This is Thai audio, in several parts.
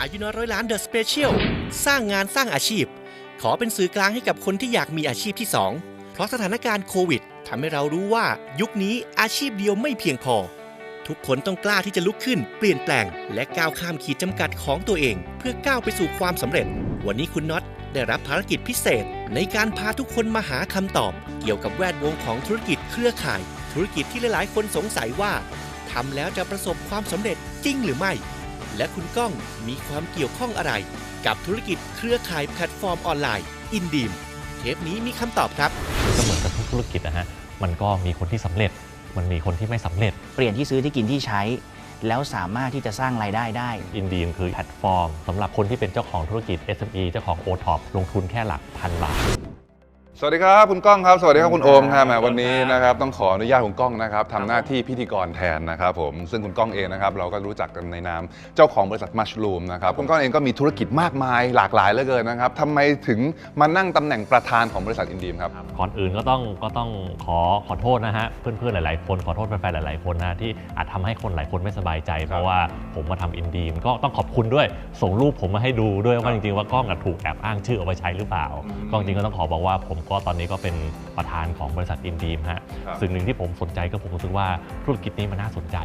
อายุน้อยร้อยล้านเดอะสเปเชียลสร้างงานสร้างอาชีพ ขอเป็นสื่อกลางให้กับคนที่อยากมีอาชีพที่ 2 เพราะสถานการณ์โควิดทำให้เรารู้ว่ายุคนี้อาชีพเดียวไม่เพียงพอ ทุกคนต้องกล้าที่จะลุกขึ้น เปลี่ยนแปลง และก้าวข้ามขีดจำกัดของตัวเอง เพื่อก้าวไปสู่ความสำเร็จ วันนี้คุณน็อตได้รับภารกิจพิเศษ ในการพาทุกคนมาหาคำตอบ เกี่ยวกับแวดวงของธุรกิจเครือข่าย ธุรกิจที่หลายๆ คนสงสัยว่าทำแล้วจะประสบความสำเร็จจริงหรือไม่ และคุณก้องมีความเกี่ยวข้องอะไร กับธุรกิจเครือข่ายแพลตฟอร์มออนไลน์อินดีมเทปนี้มีคำตอบครับ ก็เหมือนกับทุกธุรกิจนะฮะมันก็มีคนที่สำเร็จ มันมีคนที่ไม่สำเร็จ เปลี่ยนที่ซื้อที่กินที่ใช้ แล้วสามารถที่จะสร้างรายได้ได้ อินดีมคือแพลตฟอร์มสำหรับคนที่เป็นเจ้าของธุรกิจ SME เจ้าของ o t o p ลงทุนแค่หลักพันบาท สวัสดีครับคุณก้องครับ สวัสดีครับคุณโอมครับแหมสวัสดีครับวันนี้นะครับต้องขออนุญาตคุณก้องนะครับทำหน้าที่พิธีกรแทนนะครับผมซึ่งคุณก้องเองนะครับเราก็รู้จักกันในนามเจ้าของบริษัทมัชลูมนะครับคุณก้องเองก็มีธุรกิจมากมายหลากหลายเหลือเกินนะครับทำไมถึงมานั่งตำแหน่งประธานของบริษัทอินดีมครับ ก่อนอื่นก็ต้องก็ต้องขอขอโทษนะฮะเพื่อนๆหลายๆ คนขอโทษแฟนๆหลายๆคนนะที่อาจทำให้คนหลายคนไม่สบายใจ เพราะว่าผมมาทำอินดีมก็ต้องขอบคุณด้วยส่งรูปผมมาให้ดูด้วยว่าจริงๆว่ากล้องอะถูกแอบอ้างชื่อเอาไปใช้หรือเปล่าอืมก็จริงๆก็ต้องขอบอกว่าผมก็ตอนนี้ก็เป็นประธานของบริษัทอินดีมฮะครับสิ่งหนึ่งที่ผมสนใจก็ผมรู้สึกว่าธุรกิจนี้มันน่าสนใจ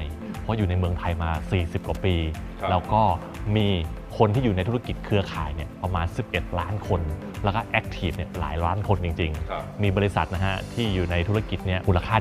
เพราะอยู่ในเมืองไทยมา 40 กว่าปีครับแล้วก็มีคนที่อยู่ในธุรกิจเครือข่ายเนี่ยประมาณ 11 ล้านคน แล้วก็แอคทีฟเนี่ยหลายล้านคนจริงๆครับมีบริษัทนะฮะที่อยู่ในธุรกิจเนี่ยมูลค่า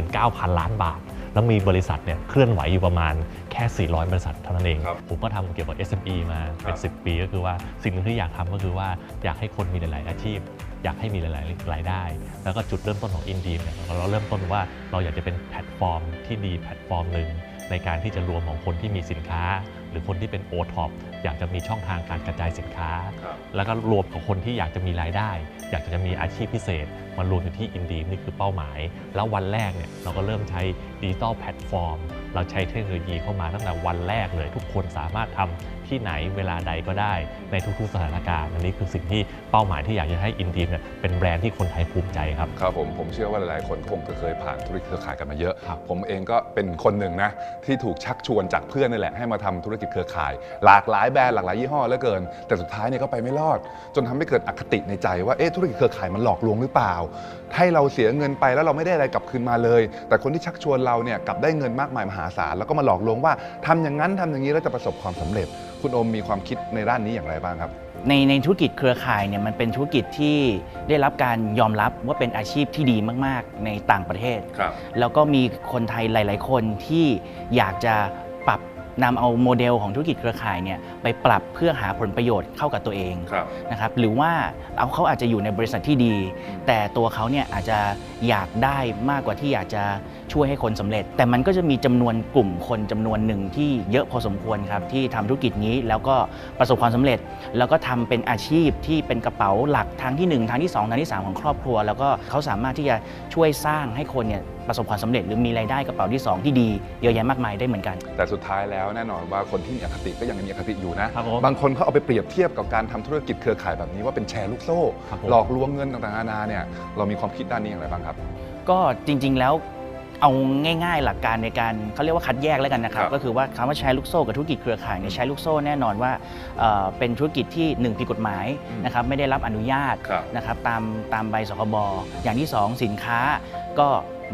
79,000 ล้านบาทแล้วมีบริษัทเนี่ยเคลื่อนไหวอยู่ประมาณแค่ 400 บริษัทเท่านั้นเองครับผมก็ทำเกี่ยวกับ SME มาเป็นครับ10 ปีก็คือว่าสิ่งหนึ่งที่อยากทำก็คือว่าอยากให้คนมีหลาย ๆ อาชีพ อยากให้มีหลายๆรายได้ แล้วก็จุดเริ่มต้นของอินดีมเนี่ยเราเริ่มต้นว่าเราอยากจะเป็นแพลตฟอร์มที่ดีแพลตฟอร์มหนึ่งในการที่จะรวมของคนที่มีสินค้า หรือคนที่เป็นโอท็อปอยากจะมีช่องทางการกระจายสินค้าครับแล้วก็รวมกับคนที่อยากจะมีรายได้ อยากจะมีอาชีพพิเศษ มารวมอยู่ที่อินดีนี่คือเป้าหมาย แล้ววันแรกเนี่ยเราก็เริ่มใช้ดิจิตอลแพลตฟอร์ม เราใช้เทคโนโลยีเข้ามาตั้งแต่วันแรกเลย ทุกคนสามารถทำที่ไหนเวลาใดก็ได้ ในทุกๆสถานการณ์อันนี้คือสิ่งที่เป้าหมายที่อยากจะให้อินดีเนี่ยเป็นแบรนด์ที่คนไทยภูมิใจครับครับผมผมเชื่อว่าหลายๆ คนคงจะเคยผ่านธุรกิจเครือข่ายกันมาเยอะครับผมเองก็เป็นคนหนึ่งนะที่ถูกชักชวนจากเพื่อนนี่แหละให้มาทำธุรกิจเครือข่าย หลากหลายแบรนด์หลากหลายยี่ห้อเหลือเกิน แต่สุดท้ายเนี่ยก็ไปไม่รอด จนทำให้เกิดอคติในใจว่าเอ๊ะธุรกิจเครือข่ายมันหลอกลวงหรือเปล่าให้เราเสียเงินไปแล้วเราไม่ได้อะไรกลับคืนมาเลย แต่คนที่ชักชวนเราเนี่ยกลับได้เงินมากมายมหาศาลแล้วก็มาหลอกลวงว่าทำอย่างนั้นทำอย่างนี้แล้วจะประสบความสำเร็จ คุณโอมมีความคิดในด้านนี้อย่างไรบ้างครับ ในในธุรกิจเครือข่ายเนี่ยมันเป็นธุรกิจที่ได้รับการยอมรับว่าเป็นอาชีพที่ดีมาก ๆ ในต่างประเทศครับแล้วก็มีคนไทยหลาย ๆ คนที่อยากจะปรับ นำเอาโมเดลของธุรกิจเครือข่ายเนี่ยไปปรับเพื่อหาผลประโยชน์เข้ากับตัวเองครับนะครับหรือว่าเอาเขาอาจจะอยู่ในบริษัทที่ดี แต่ตัวเขาเนี่ยอาจจะอยากได้มากกว่าที่อยากจะช่วยให้คนสำเร็จ แต่มันก็จะมีจำนวนกลุ่มคนจำนวนหนึ่งที่เยอะพอสมควรครับที่ทำธุรกิจนี้แล้วก็ประสบความสำเร็จ แล้วก็ทำเป็นอาชีพที่เป็นกระเป๋าหลักทางที่ 1 ทางที่ 2 ทางที่ 3 ของครอบครัว แล้วก็เขาสามารถที่จะช่วยสร้างให้คนเนี่ย ประสบความสำเร็จ หรือมีรายได้กระเป๋าที่ 2 ที่ดีเยอะแยะมากมายได้เหมือนกัน แต่สุดท้ายแล้วแน่นอนว่าคนที่มีอคติก็ยังมีอคติอยู่นะครับผมบางคนเขาเอาไปเปรียบเทียบกับการทำธุรกิจเครือข่ายแบบนี้ว่าเป็นแชร์ลูกโซ่ครับผมหลอกลวงเงินต่างๆนานาเนี่ยเรามีความคิดด้านนี้อย่างไรบ้างครับ ก็จริง ๆแล้วเอาง่ายๆหลักการในการเขาเรียกว่าคัดแยกแล้วกันนะครับครับก็คือว่าคำว่าแชร์ลูกโซ่กับธุรกิจเครือข่ายเนี่ยแชร์ลูกโซ่แน่นอนว่าเอ่อเป็นธุรกิจที่หนึ่งผิดกฎหมายอืมนะครับไม่ได้รับอนุญาตครับนะครับตามตามใบสคบอย่างที่สองสินค้า ก็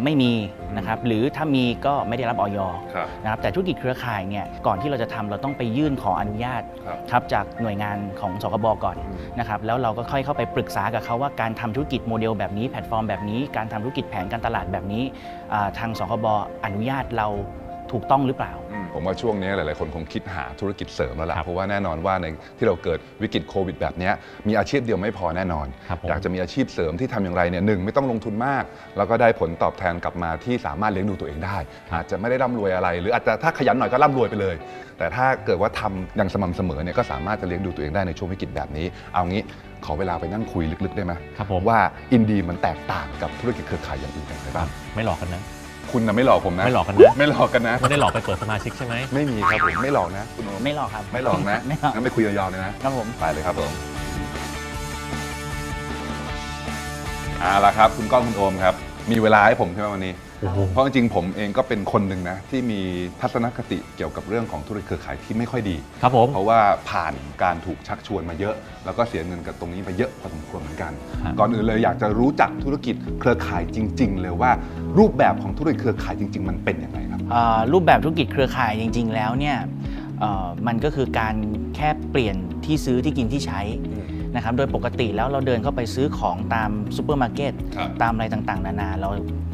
ไม่มีนะครับหรือถ้ามีก็ไม่ได้รับออยครับ นะครับแต่ธุรกิจเครือข่ายเนี่ยก่อนที่เราจะทำเราต้องไปยื่นขออนุญาตครับ ครับจากหน่วยงานของสคบก่อนอืมนะครับแล้วเราก็ค่อยเข้าไปปรึกษากับเขาว่าการทำธุรกิจโมเดลแบบนี้แพลตฟอร์มแบบนี้ การทำธุรกิจแผนการตลาดแบบนี้อ่าทางสคบอนุญาตเรา ถูกต้องหรือเปล่าอืมผมว่าช่วงนี้หลาย ๆ คนคงคิดหาธุรกิจเสริมแล้วล่ะครับเพราะว่าแน่นอนว่าในที่เราเกิดวิกฤตโควิดแบบเนี้ยมีอาชีพเดียวไม่พอแน่นอนครับผมอยากจะมีอาชีพเสริมที่ทำอย่างไรเนี่ยหนึ่งไม่ต้องลงทุนมาก แล้วก็ได้ผลตอบแทนกลับมาที่สามารถเลี้ยงดูตัวเองได้ อาจจะไม่ได้ร่ำรวยอะไร หรืออาจจะถ้าขยันหน่อยก็ร่ำรวยไปเลย แต่ถ้าเกิดว่าทำอย่างสม่ำเสมอเนี่ยก็สามารถจะเลี้ยงดูตัวเองได้ในช่วงวิกฤตแบบนี้ เอางี้ขอเวลาไปนั่งคุยลึก ๆ ได้ไหมครับผมว่าอินดีมันแตกต่างกับธุรกิจเครือข่ายอย่างอื่นอย่างไรบ้างไม่หลอกกันนะ คุณนะไม่หลอกผมนะ ไม่หลอกกันนะ ไม่หลอกกันนะไม่ได้หลอกไปเปิดสมาชิกใช่ไหมไม่มีครับผมไม่หลอกนะคุณโอมไม่หรอกครับ ไม่หลอกนะไม่หรอกงั้นไปคุยยาวๆเลยนะครับผมไปเลยครับผมเอาละครับ คุณก้องคุณโอมครับ มีเวลาให้ผมใช่ไหมวันนี้โอ้โห เพราะจริงๆผมเองก็เป็นคนหนึ่งนะที่มีทัศนคติเกี่ยวกับเรื่องของธุรกิจเครือข่ายที่ไม่ค่อยดีครับผมเพราะว่าผ่านการถูกชักชวนมาเยอะ แล้วก็เสียเงินกับตรงนี้ไปเยอะพอสมควรเหมือนกันฮะก่อนอื่นเลยอยากจะรู้จักธุรกิจเครือข่ายจริง ๆ เลยว่ารูปแบบของธุรกิจเครือข่ายจริง ๆ มันเป็นยังไงครับเอ่อรูปแบบธุรกิจเครือข่ายจริง ๆ แล้วเนี่ยเอ่อมันก็คือการแค่เปลี่ยนที่ซื้อที่กินที่ใช้ นะครับโดยปกติแล้วเราเดินเข้าไปซื้อของตามซูเปอร์มาร์เก็ตครับตามอะไรต่างๆ นานา เรา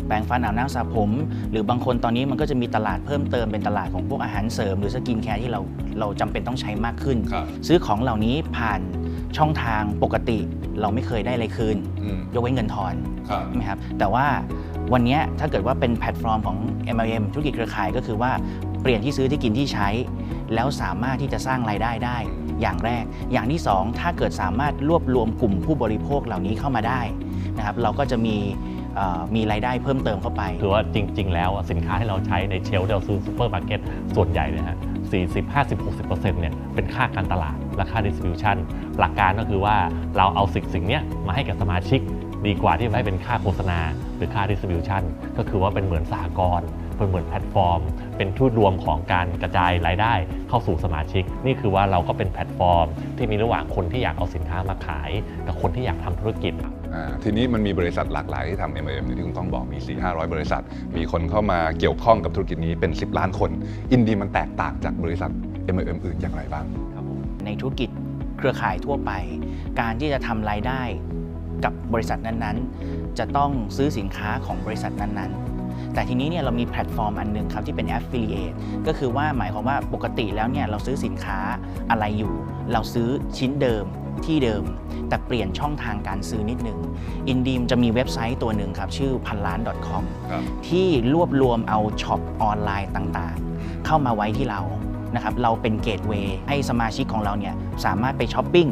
แปรงฟันอาบน้ำสระผม หรือบางคนตอนนี้มันก็จะมีตลาดเพิ่มเติมเป็นตลาดของพวกอาหารเสริม หรือสกินแคร์ที่เราเราจำเป็นต้องใช้มากขึ้นครับซื้อของเหล่านี้ผ่านช่องทางปกติเราไม่เคยได้อะไรคืนอืมยกเว้นเงินทอนครับใช่ไหมครับแต่ว่าวันเนี้ยถ้าเกิดว่าเป็นแพลตฟอร์มของ MLM ธุรกิจเครือข่ายก็คือว่าเปลี่ยนที่ซื้อที่กินที่ใช้ แล้วสามารถที่จะสร้างรายได้ได้ อย่างแรก อย่างที่สองถ้าเกิดสามารถรวบรวมกลุ่มผู้บริโภคเหล่านี้เข้ามาได้นะครับเราก็จะมีมีรายได้เพิ่มเติมเข้าไป คือว่าจริง ๆ แล้วสินค้าที่เราใช้ในเชลฟ์ที่เราซื้อซูเปอร์มาร์เก็ตส่วนใหญ่เนี่ยฮะ40 50 60เเนี่ยเป็นค่าการตลาดและค่า distribution หลักการก็คือว่าเราเอาสิ่งสิ่งเนี้ยมาให้กับสมาชิก ดีกว่าที่ให้เป็นค่าโฆษณา หรือค่า distribution ก็คือว่าเป็นเหมือนสากลเป็นเหมือนแพลตฟอร์ม เป็นทูตรวมของการกระจายรายได้เข้าสู่สมาชิก นี่คือว่าเราก็เป็นแพลตฟอร์ม ที่มีระหว่างคนที่อยากเอาสินค้ามาขาย กับคนที่อยากทำธุรกิจอ่าทีนี้มันมีบริษัทหลากหลายที่ทำ M&M อย่างที่คุณต้องบอกมี 4 500 บริษัท มีคนเข้ามาเกี่ยวข้องกับธุรกิจนี้เป็น 10 ล้านคน อินดีมันแตกต่างจากบริษัท M&M อื่นอย่างไรบ้างในธุรกิจเครือข่ายทั่วไป การที่จะทำรายได้กับบริษัทนั้นๆ จะต้องซื้อสินค้าของบริษัทนั้นๆ แต่ทีนี้เนี่ยเรามีแพลตฟอร์มอันหนึงครับที่เป็น Affiliate ก็คือว่าหมายความว่าปกติแล้วเนี่ยเราซื้อสินค้าอะไรอยู่ เราซื้อชิ้นเดิมที่เดิม แต่เปลี่ยนช่องทางการซื้อนิดหนึ่งอินดีมจะมีเว็บไซต์ตัวหนึ่งครับ ชื่อพันล้าน .com ครับที่รวบรวมเอาช็อปออนไลน์ต่างๆ เข้ามาไว้ที่เรานะครับเราเป็นเกตเวย์ให้สมาชิกของเราเนี่ยสามารถไปช้อปปิ้ง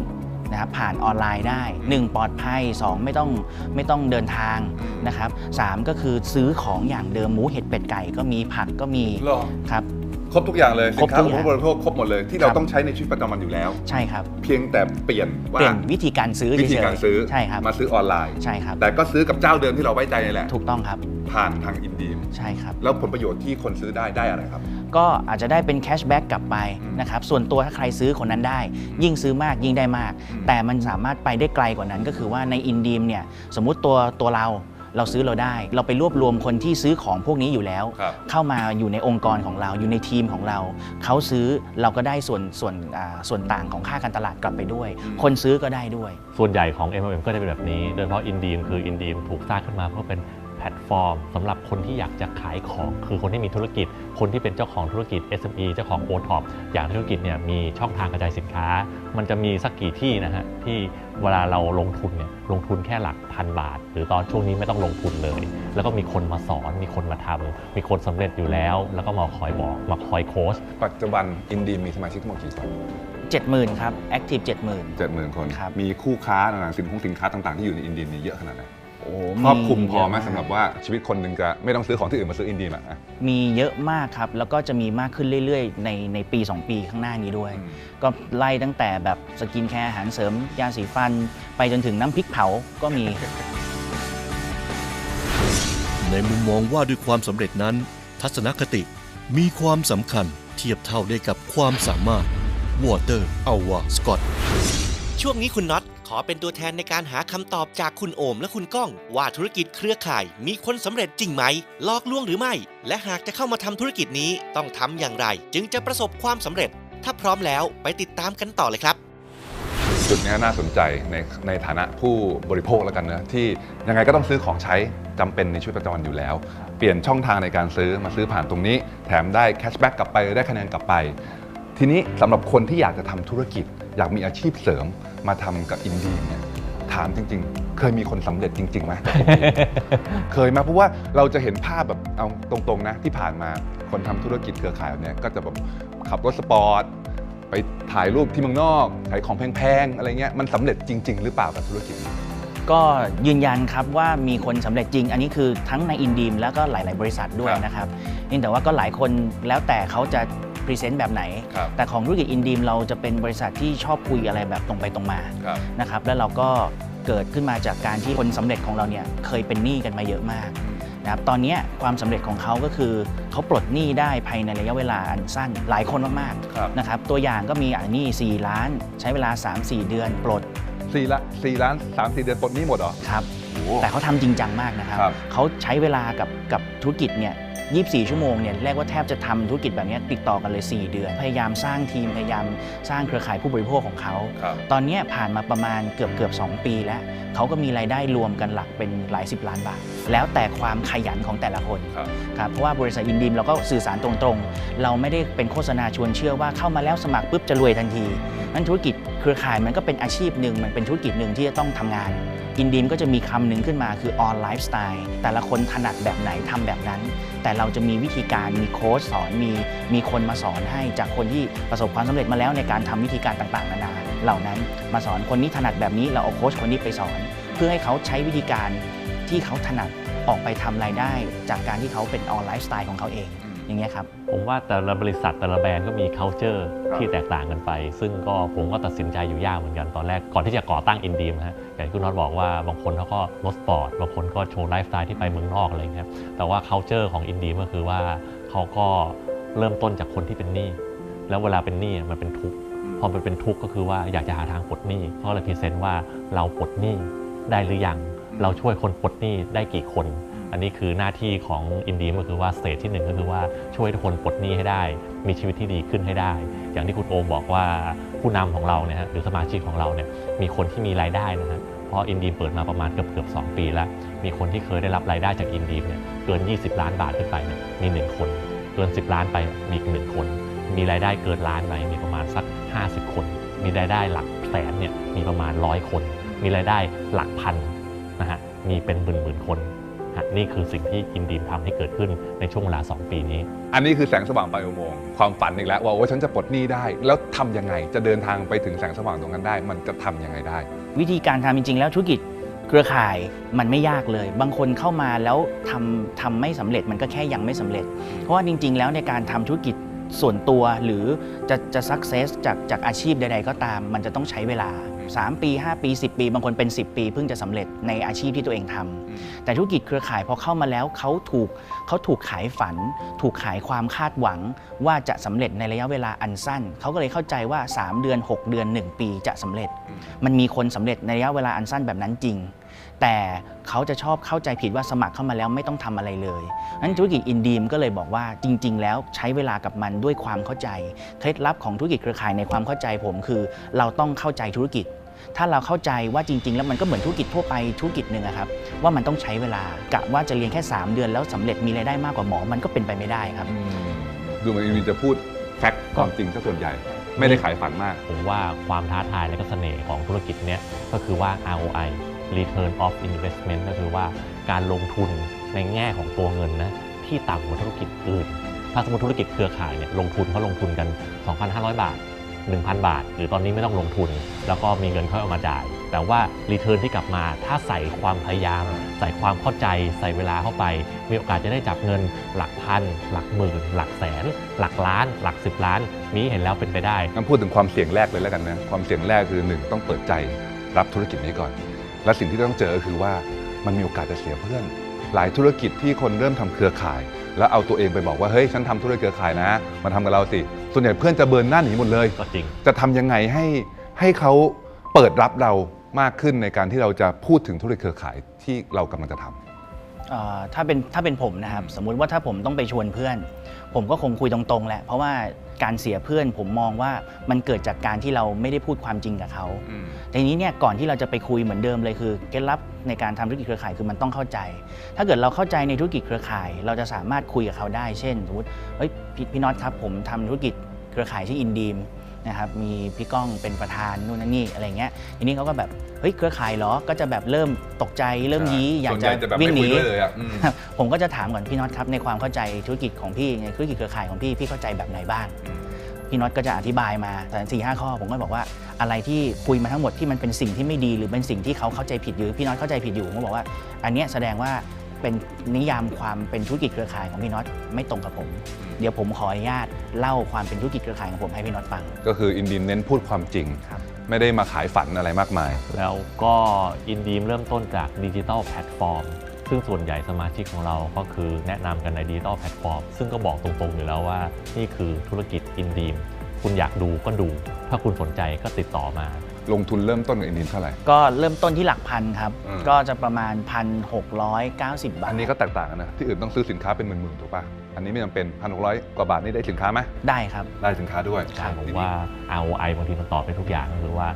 นะครับผ่านออนไลน์ได้ 1 ปลอดภัย 2 ไม่ต้องไม่ต้องเดินทางนะครับสามก็คือซื้อของอย่างเดิมหมูเห็ดเป็ดไก่ก็มีผักก็มีหรอ ครับ ครบทุกอย่างเลยครสิบนค้าทุขกองอย่างผู้บริโภคครบหมดเลยที่เราครับต้องใช้ในชีวิตประจำวันอยู่แล้ว ใช่ครับ เพียงแต่เปลี่ยนว่าเปลี่ยนวิธีการซื้อวิธีเฉยๆการซื้อใช่ครับมาซื้อออนไลน์ ใช่ครับ แต่ก็ซื้อกับเจ้าเดิมที่เราไว้ใจนี่แหละ ถูกต้องครับ ผ่านทางอินดีม ใช่ครับ แล้วผลประโยชน์ที่คนซื้อได้ได้อะไรครับ ก็อาจจะได้เป็นแคชแบ็กกลับไปอืมนะครับ ส่วนตัวถ้าใครซื้อคนนั้นได้ ยิ่งซื้อมากยิ่งได้มากอืมแต่มันสามารถไปได้ไกลกว่านั้น ก็คือว่าในอินดีมเนี่ยสมมุติตัวตัวเราเราซื้อเราได้ เราไปรวบรวมคนที่ซื้อของพวกนี้อยู่แล้วครับเข้ามาอยู่ในองค์กรของเราอยู่ในทีมของเรา เขาซื้อเราก็ได้ส่วนส่วนอ่าส่วนต่างของค่าการตลาดกลับไปด้วยอืมคนซื้อก็ได้ด้วย ส่วนใหญ่ของ MLM ก็จะเป็นแบบนี้ โดยเฉพาะอินดีมคืออินดีมถูกสร้างขึ้นมาเพื่อเป็น แพลตฟอร์มสำหรับคนที่อยากจะขายของคือคนที่มีธุรกิจ คนที่เป็นเจ้าของธุรกิจ SME เจ้าของ o t o p อยากให้ธุรกิจเนี่ยมีช่องทางกระจายสินค้า มันจะมีสักกี่ที่นะฮะที่เวลาเราลงทุนเนี่ยลงทุนแค่หลักพันบาท หรือตอนช่วงนี้ไม่ต้องลงทุนเลย แล้วก็มีคนมาสอนมีคนมาทำมีคนสำเร็จอยู่แล้ว แล้วก็มาคอยบอกมาคอยโค้ชปัจจุบันอินดีมมีสมาชิกทั้งหมดกี่คน70,000ครับ Active 70,000เจ็ดหมื่นคนครับมีคู่ค้าต่างๆสินค้าสินค้าต่างๆที่อยู่ในอินดีมนี่เยอะขนาดไหนโอ้ ครอบคลุมพอไหมเยะากสำหรับว่าชีวิตคนหนึ่งจะไม่ต้องซื้อของที่อื่นมาซื้ออินดีมอะอะมีเยอะมากครับ แล้วก็จะมีมากขึ้นเรื่อยๆ ในในปี 2 ปีข้างหน้านี้ด้วย ก็ไล่ตั้งแต่แบบสกินแคร์อาหารเสริม ยาสีฟัน ไปจนถึงน้ำพริกเผาก็มี ในมุมมองว่าด้วยความสำเร็จนั้น ทัศนคติมีความสำคัญเทียบเท่าได้กับความสามารถวอเตอร์อาวาสกอตช่วงนี้คุณน็อต ขอเป็นตัวแทนในการหาคำตอบจากคุณโอมและคุณก้อง ว่าธุรกิจเครือข่าย มีคนสำเร็จจริงไหมลอกลวงหรือไม่ และหากจะเข้ามาทำธุรกิจนี้ต้องทำอย่างไร จึงจะประสบความสำเร็จ ถ้าพร้อมแล้วไปติดตามกันต่อเลยครับจุดนี้น่าสนใจในในฐานะผู้บริโภคแล้วกันนะที่ยังไงก็ต้องซื้อของใช้จำเป็นในชีวิตประจำวันอยู่แล้ว เปลี่ยนช่องทางในการซื้อมาซื้อผ่านตรงนี้ แถมได้แคชแบ็กกลับไปได้คะแนนกลับไป ทีนี้สำหรับคนที่อยากจะทำธุรกิจ อยากมีอาชีพเสริมมาทำกับอินดีเนี่ยถามจริง ๆ เคยมีคนสำเร็จจริงๆไหม เคยไหมาเพราะว่าเราจะเห็นภาพแบบเอาตรงๆนะที่ผ่านมาคนทำธุรกิจเครือข่ายแบบเนี้ยก็จะแบบขับรถสปอร์ต ไปถ่ายรูปที่เมืองนอกขายของแพงๆอะไรเงี้ยมันสำเร็จจริง ๆ หรือเปล่ากับธุรกิจนี้ ก็ยืนยันครับว่ามีคนสำเร็จจริง อันนี้คือทั้งในอินดีมแล้วก็หลาย ๆ บริษัทด้วยครับนะครับเพียงแต่ว่าก็หลายคนแล้วแต่เขาจะ พรีเซนต์แบบไหนครับแต่ของธุรกิจอินดีมเราจะเป็นบริษัทที่ชอบคุยอะไรแบบตรงไปตรงมาครับนะครับแล้วเราก็เกิดขึ้นมาจากการที่คนสำเร็จของเราเนี่ยเคยเป็นหนี้กันมาเยอะมากนะครับตอนเนี้ยความสำเร็จของเขาก็คือเขาปลดหนี้ได้ภายในระยะเวลาอันสั้นหลายคนมากครับๆนะครับตัวอย่างก็มีอันนี้4ล้าน ใช้เวลา 3-4 เดือนปลดสี่ละสี่ล้านสามสี่เดือนปลดหนี้หมดเหรอครับโอ้แต่เขาทำจริงจังมากนะครับครับ เขาใช้เวลากับกับธุรกิจเนี่ย 24 ชั่วโมงเนี่ยเรียกว่าแทบจะทำธุรกิจแบบเนี้ยติดต่อกันเลย 4 เดือน พยายามสร้างทีมพยายามสร้างเครือข่ายผู้บริโภคของเขาครับตอนเนี้ยผ่านมาประมาณเกือบเกือบ2ปีแล้ว เขาก็มีรายได้รวมกันหลักเป็นหลายสิบล้านบาท แล้วแต่ความขยันของแต่ละคนครับครับเพราะว่าบริษัทอินดีมเราก็สื่อสารตรงๆ เราไม่ได้เป็นโฆษณาชวนเชื่อว่าเข้ามาแล้วสมัครปุ๊บจะรวยทันทีนั้นธุรกิจเครือข่ายมันก็เป็นอาชีพหนึ่งมันเป็นธุรกิจหนึ่งที่จะต้องทำงาน อินดีมก็จะมีคำหนึ่งขึ้นมาคือ on lifestyle แต่ละคนถนัดแบบไหนทำแบบนั้น แต่เราจะมีวิธีการมีโค้ชสอนมีมีคนมาสอนให้จากคนที่ประสบความสำเร็จมาแล้วในการทำวิธีการต่างๆนานาเหล่านั้นมาสอนคนนี้ถนัดแบบนี้เราเอาโค้ชคนนี้ไปสอน เพื่อให้เขาใช้วิธีการที่เขาถนัดออกไปทำรายได้ จากการที่เขาเป็นออนไลฟ์สไตล์ของเขาเอง อย่างเงี้ยครับ ผมว่าแต่ละบริษัทแต่ละแบรนด์ก็มี culture ครับที่แตกต่างกันไป ซึ่งก็ผมก็ตัดสินใจอยู่ยากเหมือนกันตอนแรกก่อนที่จะก่อตั้งอินดีมฮะอย่างที่คุณน็อตบอกว่าบางคนเขาก็รถสปอร์ตบางคนก็โชว์ไลฟ์สไตล์ที่ไปเมืองนอกอะไรเงี้ยแต่ว่า culture ของอินดีมก็คือว่าเขาก็เริ่มต้นจากคนที่เป็นหนี้แล้วเวลาเป็นหนี้มันเป็นทุกข์พอมันเป็นทุกข์ก็คือว่าอยากจะหาทางปลดหนี้เขาเลยพรีเซนต์ว่าเราปลดหนี้ได้หรือยังเราช่วยคนปลดหนี้ได้กี่คน อันนี้คือหน้าที่ของอินดีมก็คือว่าสเตจที่หนึ่งก็คือว่าช่วยทุกคนปลดหนี้ให้ได้ มีชีวิตที่ดีขึ้นให้ได้ อย่างที่คุณโอมบอกว่าผู้นำของเราเนี่ยหรือสมาชิกของเราเนี่ยมีคนที่มีรายได้นะฮะเพราะอินดีมเปิดมาประมาณเกือบเกือบสปีแล้ว มีคนที่เคยได้รับรายได้จากอินดีมเนี่ยเกิน 20 ล้านบาทขึ้นไปเนี่ยมีหนึ่งคน เกิน 10 ล้านไปมีอีกหนึ่งคน มีรายได้เกินล้านไปมีประมาณสัก 50 คน มีรายได้หลักแสนเนี่ยมีประมาณร้อยคน มีรายได้หลักพันนะฮะมีเป็นหมื่นหมื่นๆคน นี่คือสิ่งที่อินดีมทำให้เกิดขึ้นในช่วงเวลา 2 ปีนี้ อันนี้คือแสงสว่างปลายอุโมงค์ความฝันอีกแล้วว่าว่าฉันจะปลดหนี้ได้ แล้วทำยังไงจะเดินทางไปถึงแสงสว่างตรงนั้นได้ มันจะทำยังไงได้ วิธีการทำจริง ๆ แล้วธุรกิจเครือข่ายมันไม่ยากเลย บางคนเข้ามาแล้วทำทำไม่สำเร็จมันก็แค่ยังไม่สำเร็จ เพราะว่าจริง ๆ แล้วในการทำธุรกิจส่วนตัวหรือจะจะ success จากจากอาชีพใด ๆ ก็ตาม มันจะต้องใช้เวลา 3 ปี 5 ปี 10 ปี บางคนเป็น 10 ปี เพิ่งจะสำเร็จในอาชีพที่ตัวเองทำแต่ธุรกิจเครือข่ายพอเข้ามาแล้วเขาถูกเขาถูกขายฝัน ถูกขายความคาดหวังว่าจะสำเร็จในระยะเวลาอันสั้น เขาก็เลยเข้าใจว่า 3 เดือน 6 เดือน 1 ปีจะสำเร็จ มันมีคนสำเร็จในระยะเวลาอันสั้นแบบนั้นจริง แต่เขาจะชอบเข้าใจผิดว่าสมัครเข้ามาแล้วไม่ต้องทำอะไรเลยนั้นธุรกิจอินดีมก็เลยบอกว่าจริง ๆ แล้วใช้เวลากับมันด้วยความเข้าใจ เคล็ดลับของธุรกิจเครือข่ายในความเข้าใจผมคือ เราต้องเข้าใจธุรกิจ ถ้าเราเข้าใจว่าจริง ๆ แล้วมันก็เหมือนธุรกิจทั่วไปธุรกิจหนึ่งอะครับว่ามันต้องใช้เวลากะว่าจะเรียนแค่ 3 เดือนแล้วสำเร็จมีรายได้มากกว่าหมอมันก็เป็นไปไม่ได้ครับดูเหมือนอินวินจะพูดแฟกต์ความจริงซะส่วนใหญ่ ไม่ได้ขายฝันมาก ผมว่าความท้าทายและก็เสน่ห์ของธุรกิจเนี้ยก็คือว่า ROI Return of Investment ก็คือว่าการลงทุนในแง่ของตัวเงินนะที่ต่ำกว่าธุรกิจอื่น ถ้าสมมติธุรกิจเครือข่ายเนี่ยลงทุนเขาลงทุนกัน 2,500 บาท 1,000 บาท หรือตอนนี้ไม่ต้องลงทุน แล้วก็มีเงินค่อยเอามาจ่าย แต่ว่า Return ที่กลับมาถ้าใส่ความพยายาม ใส่ความเข้าใจใส่เวลาเข้าไป มีโอกาสจะได้จับเงินหลักพัน หลักหมื่น หลักแสน หลักล้าน หลักสิบล้านมีเห็นแล้วเป็นไปได้งั้นพูดถึงความเสี่ยงแรกเลยแล้วกันนะความเสี่ยงแรกคือหนึ่งต้องเปิดใจรับธุรกิจนี้ก่อน และสิ่งที่ต้องเจอก็คือว่ามันมีโอกาสจะเสียเพื่อนหลายธุรกิจที่คนเริ่มทำเครือข่าย แล้วเอาตัวเองไปบอกว่าเฮ้ยฉันทำธุรกิจเครือข่ายนะมาทำกับเราสิ ส่วนใหญ่เพื่อนจะเบิร์นหน้าหนีหมดเลย ก็จริง จะทำยังไงให้ให้เขาเปิดรับเรามากขึ้นในการที่เราจะพูดถึงธุรกิจเครือข่ายที่เรากำลังจะทำเอ่อ ถ้าเป็นถ้าเป็นผมนะครับ สมมุติว่าถ้าผมต้องไปชวนเพื่อน ผมก็คงคุยตรงๆแหละ เพราะว่าการเสียเพื่อนผมมองว่ามันเกิดจากการที่เราไม่ได้พูดความจริงกับเขาทีนี้เนี่ยก่อนที่เราจะไปคุยเหมือนเดิมเลยคือเคล็ดลับในการทำธุรกิจเครือข่ายคือมันต้องเข้าใจ ถ้าเกิดเราเข้าใจในธุรกิจเครือข่าย เราจะสามารถคุยกับเขาได้ เช่นสมมติเฮ้ยพี่พี่น็อตครับผมทำธุรกิจเครือข่ายชื่ออินดีม นะครับมีพี่ก้องเป็นประธานนู่นนั่นนี่อะไรเงี้ยทีนี้เขาก็แบบเฮ้ยเครือข่ายเหรอก็จะแบบเริ่มตกใจเริ่มยี้อยากจะวิ่งหนีครับผมก็จะถามก่อนพี่น็อตครับในความเข้าใจธุรกิจของพี่ในธุรกิจเครือข่ายของพี่พี่เข้าใจแบบไหนบ้างพี่น็อตก็จะอธิบายมาแต่สี่ห้าข้อผมก็บอกว่าอะไรที่คุยมาทั้งหมดที่มันเป็นสิ่งที่ไม่ดีหรือเป็นสิ่งที่เขาเข้าใจผิดอยู่พี่น็อตเข้าใจผิดอยู่ผมก็บอกว่า อันเนี้ยแสดงว่า เป็นนิยามความเป็นธุรกิจเครือข่ายของพี่น็อตไม่ตรงกับผม เดี๋ยวผมขออนุญาตเล่าความเป็นธุรกิจเครือข่ายของผมให้พี่น็อตฟัง ก็คืออินดีนเน้นพูดความจริงครับไม่ได้มาขายฝันอะไรมากมาย แล้วก็อินดีมเริ่มต้นจากดิจิ t a ลแพลตฟอร์มซึ่งส่วนใหญ่สมาชิกของเราก็คือแนะนำกันในดิจิตอลแพลตฟอร์มซึ่งก็บอกตรงๆอยู่แล้วว่า นี่คือธุรกิจอินดีมคุณอยากดูก็ดู ถ้าคุณสนใจก็ติดต่อมา ลงทุนเริ่มต้นกับอินดีมเท่าไหร่ ก็เริ่มต้นที่หลักพันครับ อืม ก็จะประมาณ 1,690 บาทอันนี้ก็แตกต่างกันนะ ที่อื่นต้องซื้อสินค้าเป็นหมื่นๆถูกป่ะ อันนี้ไม่จำเป็นพันหกร้อยกว่าบาทนี่ได้สินค้าไหมได้ครับ ได้สินค้าด้วยใช่ผมว่า ROI บางทีมันตอบไปทุกอย่างก็คือว่า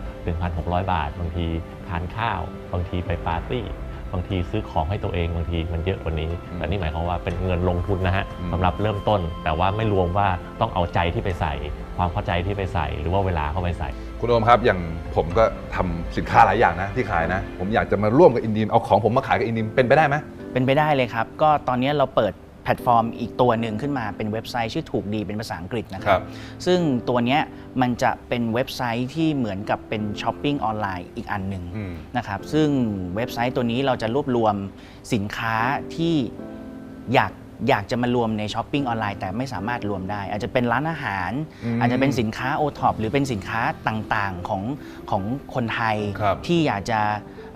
1,600 บาท บางทีทานข้าว บางทีไปปาร์ตี้ บางทีซื้อของให้ตัวเอง บางทีมันเยอะกว่านี้ แต่นี่หมายความว่าเป็นเงินลงทุนนะฮะสำหรับเริ่มต้น แต่ว่าไม่รวมว่าต้องเอาใจที่ไปใส่ ความเข้าใจที่ไปใส่ หรือว่าเวลาเข้าไปใส่ คุณโอมครับอย่างผมก็ทำสินค้าหลายอย่างนะที่ขายนะ ผมอยากจะมาร่วมกับอินดีมเอาของผมมาขายกับอินดีมเป็นไปได้ไหม เป็นไปได้เลยครับ ก็ตอนนี้เราเปิดแพลตฟอร์มอีกตัวหนึ่งขึ้นมาเป็นเว็บไซต์ชื่อถูกดีเป็นภาษาอังกฤษนะคครัรับ บ ซึ่งตัวเนี้ยมันจะเป็นเว็บไซต์ที่เหมือนกับเป็นช้อปปิ้งออนไลน์อีกอันหนึ่งอืม นะครับซึ่งเว็บไซต์ตัวนี้เราจะรวบรวมสินค้าที่อยาก อยากจะมารวมในช้อปปิ้งออนไลน์แต่ไม่สามารถรวมได้ อาจจะเป็นร้านอาหารอืมอาจจะเป็นสินค้าโอท็อปหรือเป็นสินค้าต่างๆของของคนไทยครับที่อยากจะ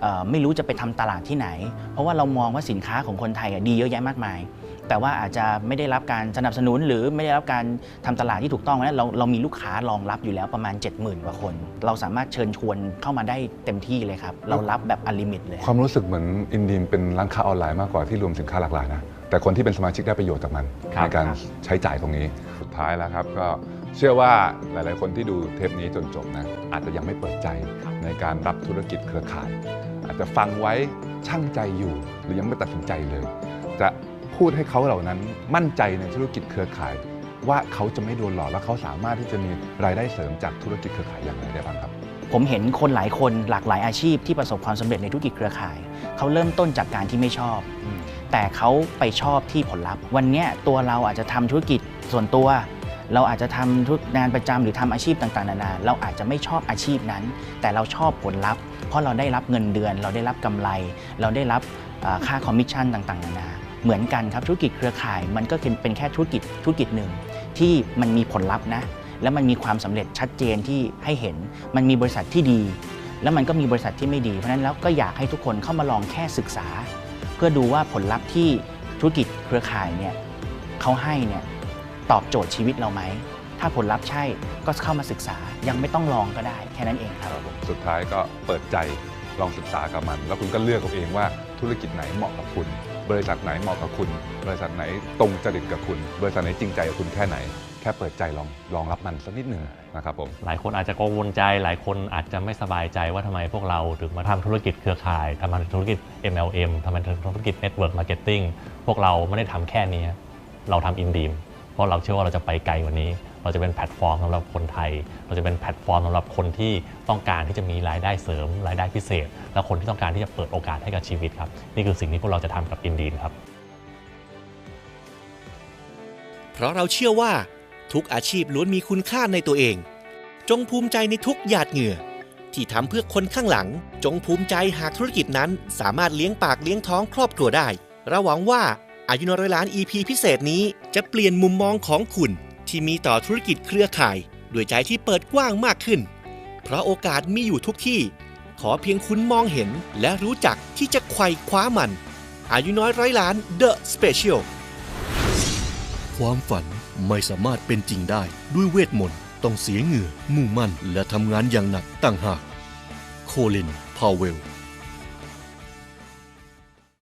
เอ่อไม่รู้จะไปทำตลาดที่ไหน เพราะว่าเรามองว่าสินค้าของคนไทยอะดีเยอะแยะมากมาย แต่ว่าอาจจะไม่ได้รับการสนับสนุนหรือไม่ได้รับการทำตลาดที่ถูกต้องนะเราเรามีลูกค้ารองรับอยู่แล้วประมาณ 70,000กว่าคน เราสามารถเชิญชวนเข้ามาได้เต็มที่เลยครับ เรารับแบบอลิมิตเลย ความรู้สึกเหมือนอินดีมเป็นร้านค้าออนไลน์มากกว่าที่รวมสินค้าหลากหลายนะ แต่คนที่เป็นสมาชิกได้ประโยชน์จากมันครับในการใช้จ่ายตรงนี้สุดท้ายแล้วครับ ก็เชื่อว่าหลาย ๆ คนที่ดูเทปนี้จนจบนะอาจจะยังไม่เปิดใจในการรับธุรกิจเครือข่าย อาจจะฟังไว้ช่างใจอยู่ หรือยังไม่ตัดสินใจเลย จะพูดให้เขาเหล่านั้นมั่นใจในธุรกิจเครือข่าย ว่าเขาจะไม่โดนหลอกและเขาสามารถที่จะมีรายได้เสริมจากธุรกิจเครือข่ายอย่างไรได้บ้างครับ ผมเห็นคนหลายคนหลากหลายอาชีพที่ประสบความสำเร็จในธุรกิจเครือข่าย เขาเริ่มต้นจากการที่ไม่ชอบ แต่เขาไปชอบที่ผลลัพธ์ วันนี้ตัวเราอาจจะทำธุรกิจส่วนตัว เราอาจจะทำธุรงานประจำหรือทำอาชีพต่างๆนานาเราอาจจะไม่ชอบอาชีพนั้น แต่เราชอบผลลัพธ์ เพราะเราได้รับเงินเดือน เราได้รับกำไร เราได้รับค่าคอมมิชชั่นต่างๆนานาเหมือนกันครับธุรกิจเครือข่ายมันก็เป็นแค่ธุรกิจธุรกิจหนึ่ง ที่มันมีผลลัพธ์นะแล้วมันมีความสำเร็จชัดเจนที่ให้เห็น มันมีบริษัทที่ดี แล้วมันก็มีบริษัทที่ไม่ดี เพราะฉะนั้นแล้วก็อยากให้ทุกคนเข้ามาลองแค่ศึกษา เพื่อดูว่าผลลัพธ์ที่ธุรกิจเครือข่ายเนี่ยเขาให้เนี่ยตอบโจทย์ชีวิตเราไหม ถ้าผลลัพธ์ใช่ก็เข้ามาศึกษายังไม่ต้องลองก็ได้แค่นั้นเองครับ สุดท้ายก็เปิดใจลองศึกษากับมัน แล้วคุณก็เลือกเอาเองว่าธุรกิจไหนเหมาะกับคุณ บริษัทไหนเหมาะกับคุณ บริษัทไหนตรงจริตกับคุณ บริษัทไหนจริงใจกับคุณแค่ไหน แค่เปิดใจลองลองรับมันสักนิดหนึ่งนะครับผมหลายคนอาจจะกังวลใจ หลายคนอาจจะไม่สบายใจว่าทำไมพวกเราถึงมาทำธุรกิจเครือข่ายทำธุรกิจ MLM ทำธุรกิจ Network Marketing พวกเราไม่ได้ทำแค่นี้ เราทำอินดีมเพราะเราเชื่อว่าเราจะไปไกลกว่านี้ เราจะเป็นแพลตฟอร์มสำหรับคนไทย เราจะเป็นแพลตฟอร์มสำหรับคนที่ต้องการที่จะมีรายได้เสริม รายได้พิเศษ และคนที่ต้องการที่จะเปิดโอกาสให้กับชีวิตครับ นี่คือสิ่งที่พวกเราจะทำกับอินดีมครับ เพราะเราเชื่อว่าทุกอาชีพล้วนมีคุณค่าในตัวเอง จงภูมิใจในทุกหยาดเหงื่อ ที่ทำเพื่อคนข้างหลัง จงภูมิใจหากธุรกิจนั้น สามารถเลี้ยงปากเลี้ยงท้องครอบครัวได้เราหวังว่าอายุนร้อยล้าน EP พิเศษนี้จะเปลี่ยนมุมมองของคุณ ที่มีต่อธุรกิจเครือข่ายด้วยใจที่เปิดกว้างมากขึ้น เพราะโอกาสมีอยู่ทุกที่ ขอเพียงคุณมองเห็นและรู้จักที่จะไขว่คว้ามัน อายุน้อยร้อยล้าน The Special ความฝันไม่สามารถเป็นจริงได้ด้วยเวทมนต์ต้องเสียเหงื่อ มุ่งมั่นและทำงานอย่างหนักตั้งหาก โคลิน พาวเวล